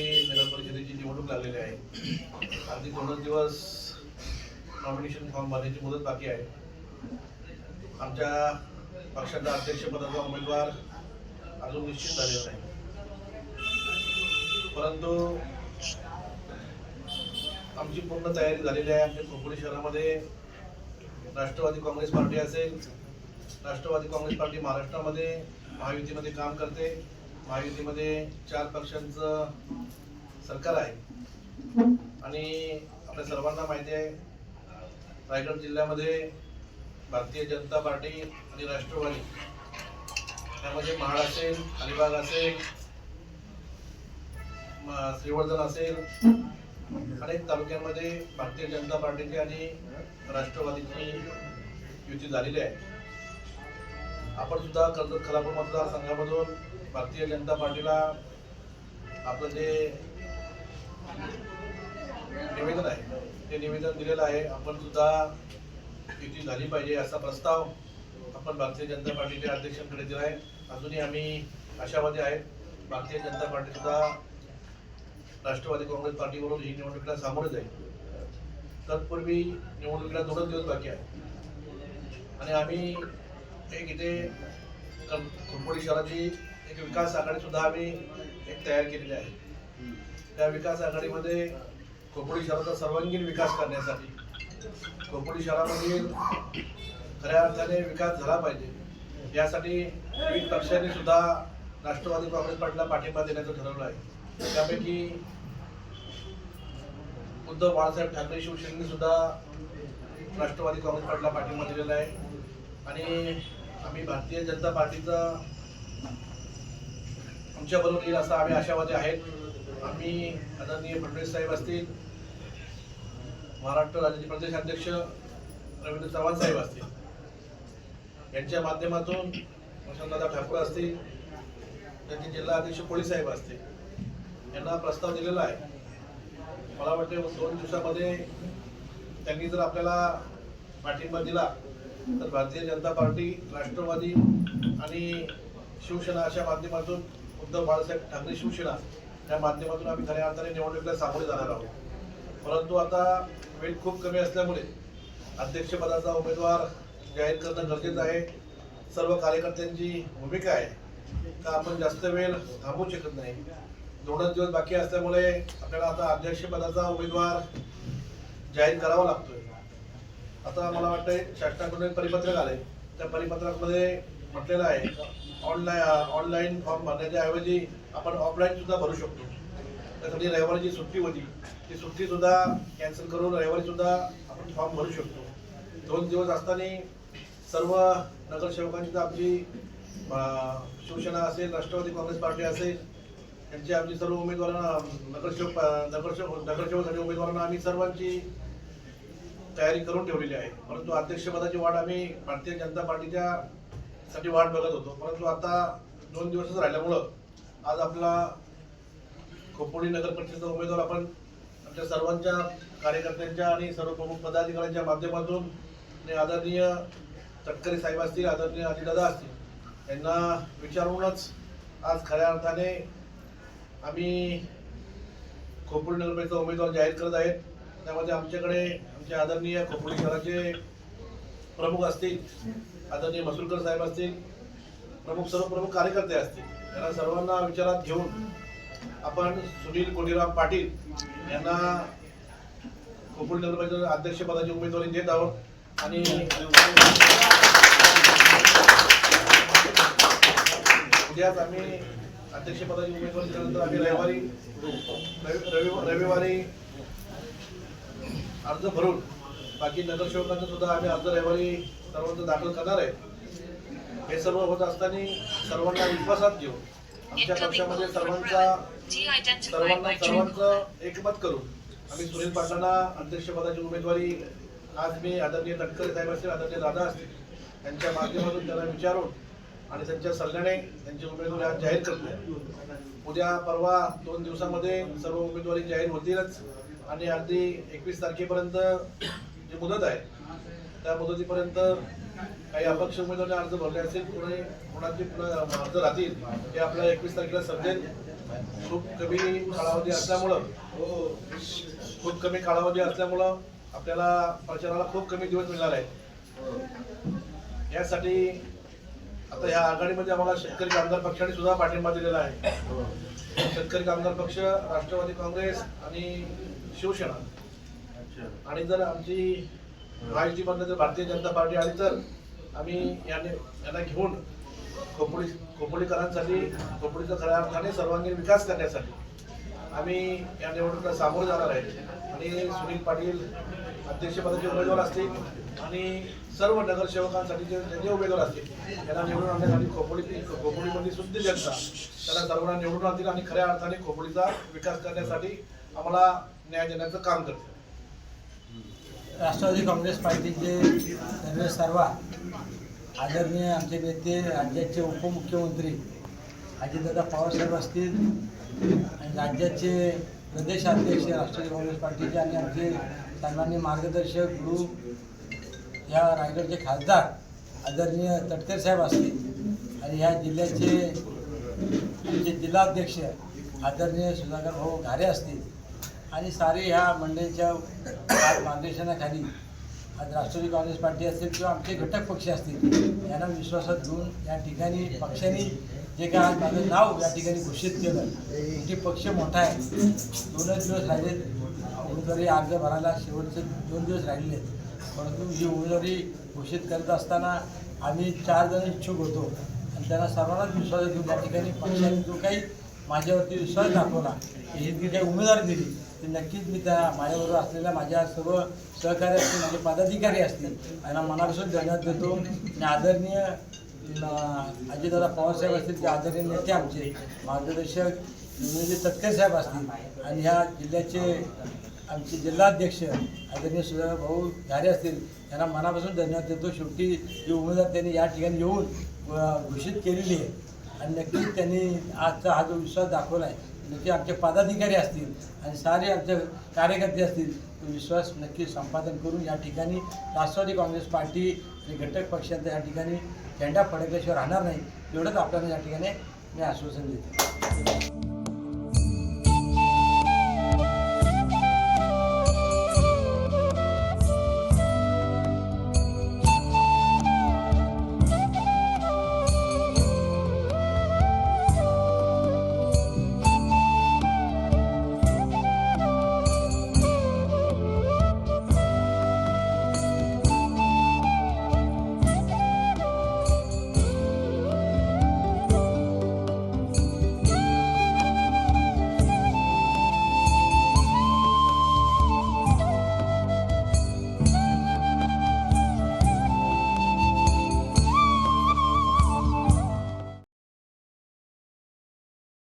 खोपोली नगर परिषदेची निवडणूक लागलेली आहे. अगदी दोनच दिवस नॉमिनेशन फॉर्म भरण्याची मुदत बाकी आहे. आमच्या पक्षाचा अध्यक्षपदाचा उमेदवार अजून निश्चित झालेला नाही. परंतु आमची पूर्ण तयारी झालेली आहे. आमच्या खोपोली शहरामध्ये राष्ट्रवादी काँग्रेस पार्टी असेल. राष्ट्रवादी काँग्रेस पार्टी महाराष्ट्रामध्ये महायुतीमध्ये काम करते. महायुतीमध्ये चार पक्षांचं सरकार आहे. आणि आपल्या सर्वांना माहिती आहे रायगड जिल्ह्यामध्ये भारतीय जनता पार्टी आणि राष्ट्रवादी त्यामध्ये महाड असेल अलिबाग असेल श्रीवर्धन असेल अनेक तालुक्यांमध्ये भारतीय जनता पार्टीची आणि राष्ट्रवादीची युती झालेली आहे. आपण सुद्धा कर्जत खलापूर मतदारसंघामधून भारतीय जनता पार्टीला आपलं जे निवेदन आहे ते निवेदन दिलेलं आहे आपण सुद्धा युती झाली पाहिजे असा प्रस्ताव आपण भारतीय जनता पार्टीच्या अध्यक्षांकडे दिला आहे. अजूनही आम्ही आशावादी आहेत. भारतीय जनता पार्टी सुद्धा राष्ट्रवादी काँग्रेस पार्टीवरून ही निवडणुकीला सामोरे जाईल. तत्पूर्वी निवडणुकीला दोनच दिवस बाकी आहे आणि आम्ही एक इथे कल- शहराची एक विकास आघाडी सुद्धा आम्ही एक तयार केलेली आहे. त्या विकास आघाडीमध्ये खोपोली शहराचा सर्वांगीण विकास करण्यासाठी खोपोली शहरामधील खऱ्या अर्थाने विकास झाला पाहिजे. यासाठी विविध पक्षांनी सुद्धा राष्ट्रवादी काँग्रेस पार्टीला पाठिंबा देण्याचं ठरवलं आहे. त्यापैकी उद्धव बाळासाहेब ठाकरे शिवसेनेने सुद्धा राष्ट्रवादी काँग्रेस पार्टीला पाठिंबा दिलेला आहे. आणि आम्ही भारतीय जनता पार्टीचा आमच्याबरोबर येईल असा आम्ही आशावादी आहेत. आम्ही आदरणीय फडणवीस साहेब असतील महाराष्ट्र राज्याचे प्रदेश अध्यक्ष रवींद्र चव्हाण साहेब असतील. यांच्या माध्यमातून वसंतदादा ठाकूर असतील त्यांचे जिल्हा अध्यक्ष कोळी साहेब असतील यांना प्रस्ताव दिलेला आहे. मला वाटते दोन दिवसामध्ये त्यांनी जर आपल्याला पाठिंबा दिला तर भारतीय जनता पार्टी राष्ट्रवादी आणि शिवसेना अशा माध्यमातून उद्धव बाळासाहेब ठाकरे शिवसेना या माध्यमातून आम्ही खऱ्या अर्थाने निवडणुकीला सामोरे जाणार आहोत. परंतु आता वेळ खूप कमी असल्यामुळे अध्यक्षपदाचा उमेदवार जाहीर करणं गरजेचं आहे. सर्व कार्यकर्त्यांची भूमिका आहे. का आपण जास्त वेळ थांबवू शकत नाही? दोनच दिवस बाकी असल्यामुळे आपल्याला आता अध्यक्षपदाचा उमेदवार जाहीर करावा लागतोय. आता मला वाटतंय शासनाकडून एक परिपत्रक आलंय. त्या परिपत्रकामध्ये म्हटलेलं आहे. ऑनलाईन ऑनलाईन फॉर्म भरण्याच्या ऐवजी आपण ऑफलाईन सुद्धा भरू शकतो. त्यासाठी रविवारीची सुट्टी होती ती सुट्टी सुद्धा कॅन्सल करून रविवारी सुद्धा आपण फॉर्म भरू शकतो. दोन दिवस असताना सर्व नगरसेवकांची तर आमची शिवसेना असेल राष्ट्रवादी काँग्रेस पार्टी असेल यांची आमची सर्व उमेदवारांना नगरसेवक नगरसेवक नगरसेवकासाठी उमेदवारांना आम्ही सर्वांची तयारी करून ठेवलेली आहे. परंतु अध्यक्षपदाची वाढ आम्ही भारतीय जनता पार्टीच्या साठी वाट बघत होतो. परंतु आता दोन दिवसच राहिल्यामुळं आज आपला खोपोली नगर परिषदेचा उमेदवार आपण आमच्या सर्वांच्या कार्यकर्त्यांच्या आणि सर्व प्रमुख पदाधिकाऱ्यांच्या माध्यमातून आणि आदरणीय तटकरे साहेब असतील आदरणीय अजितदादा असतील यांना विचारूनच आज खऱ्या अर्थाने आम्ही खोपोली नगर उमेदवार जाहीर करत आहेत. त्यामध्ये आमच्याकडे आमचे आदरणीय खोपोली शहराचे प्रमुख असतील आदरणीय मसुलकर साहेब असतील प्रमुख सर्व प्रमुख कार्यकर्ते असतील. त्यांना सर्वांना विचारात घेऊन आपण सुनील कोटीराम पाटील यांना खोपोली नगर अध्यक्षपदाची उमेदवारी देत आहोत. आणि उद्याच आम्ही अध्यक्षपदाची उमेदवारी दिल्यानंतर आम्ही रविवारी रवि- रवि- रविवारी अर्ज भरून बाकी नगरसेवकांचा सुद्धा आम्ही अर्ज रविवारी सर्वांचं दाखल करणार आहे हे सर्व होत असताना सर्वांना विश्वासात घेऊन आमच्या पक्षामध्ये सर्वांचा सर्वांना. सर्वांचं एकमत करून आम्ही सुनील पाटलांना अध्यक्षपदाची उमेदवारी आज मी आदरणीय तटकरे साहेब असतील आदरणीय दादा असतील यांच्या माध्यमातून त्यांना विचारून आणि त्यांच्या सल्ल्याने त्यांची उमेदवारी आज जाहीर करतो उद्या परवा दोन दिवसामध्ये सर्व उमेदवारी जाहीर होतीलच आणि अगदी एकवीस तारखेपर्यंत जी मुदत आहे त्या मुदतीपर्यंत काही अपक्ष उमेदवारांनी अर्ज भरले असेल कोणी कोणाचे पुन्हा अर्ज राहतील हे आपल्या एकवीस तारखेला समजेल खूप कमी कालावधी असल्यामुळं खूप कमी कालावधी असल्यामुळं आपल्याला प्रचाराला खूप कमी दिवस मिळणार आहे यासाठी आता ह्या आघाडीमध्ये आम्हाला शेतकरी कामगार पक्षाने सुद्धा पाठिंबा दिलेला आहे. शेतकरी कामगार पक्ष राष्ट्रवादी काँग्रेस आणि शिवसेना आणि जर आमची महायुतीमधनं जर भारतीय जनता पार्टी आली तर आम्ही याने यांना घेऊन खोपोळी खोपोळीकरांसाठी खोपोळीचा खऱ्या अर्थाने सर्वांगीण विकास करण्यासाठी आम्ही या निवडणुकीला सामोरं जाणार आहे. आणि सुनील पाटील अध्यक्षपदाचे उमेदवार असतील आणि सर्व नगरसेवकांसाठी जे जे उमेदवार असतील त्यांना निवडून आणण्यासाठी खोपोळी खोपोळीमधली शुद्ध जनता त्यांना सर्वांना निवडून आणतील आणि खऱ्या अर्थाने खोपोळीचा विकास करण्यासाठी आम्हाला न्याय देण्याचं काम करतील. राष्ट्रवादी काँग्रेस पार्टीचे सर्व सर्वा आदरणीय आमचे नेते राज्याचे उपमुख्यमंत्री अजितदादा पवारसाहेब असतील आणि राज्याचे प्रदेशाध्यक्ष राष्ट्रवादी काँग्रेस पार्टीचे आणि आमचे सर्वांनी मार्गदर्शक गुरु या रायगडचे खासदार आदरणीय तटकर साहेब असतील आणि ह्या जिल्ह्याचे आमचे जिल्हाध्यक्ष आदरणीय सुधाकर भाऊ घारे असतील. आणि सारे ह्या मंडळीच्या मार्गदर्शनाखाली आज राष्ट्रवादी काँग्रेस पार्टी असेल किंवा आमचे घटक पक्ष असतील यांना विश्वासात घेऊन या ठिकाणी पक्षाने जे काय आज माझं नाव या ठिकाणी घोषित केलं ते पक्ष मोठा आहे. दोनच दिवस राहिले उमेदवारी अर्ज भरायला शेवटचे दोन दिवस राहिले आहेत. परंतु ही उमेदवारी घोषित करत असताना आम्ही चार जण इच्छुक होतो. आणि त्यांना सर्वांनाच विश्वास घेऊन या ठिकाणी पक्षाने जो काही माझ्यावरती विश्वास दाखवला हे जी काही उमेदवारी दिली ते नक्कीच मी त्या माझ्याबरोबर असलेल्या माझ्या सर्व सहकारी असतील माझे पदाधिकारी असतील. यांना मनापासून धन्यवाद देतो आणि आदरणीय अजितदादा पवारसाहेब असतील ते आदरणीय नेते आमचे मार्गदर्शक नियोजित तटकर साहेब असतील. आणि ह्या जिल्ह्याचे आमचे जिल्हाध्यक्ष आदरणीय सुधा भाऊ घारे असतील यांना मनापासून धन्यवाद देतो. शेवटी जे उमेदवार त्यांनी या ठिकाणी येऊन घोषित केलेली आहे. आणि नक्कीच त्यांनी आजचा हा जो विश्वास दाखवला आहे नक्की आमचे पदाधिकारी असतील आणि सारे आमचे कार्यकर्ते असतील तो विश्वास नक्की संपादन करून या ठिकाणी राष्ट्रवादी काँग्रेस पार्टी आणि घटक पक्षांचा या ठिकाणी झेंडा फडकल्याशिवाय राहणार नाही. एवढंच आपल्याला या ठिकाणी मी आश्वासन देतो.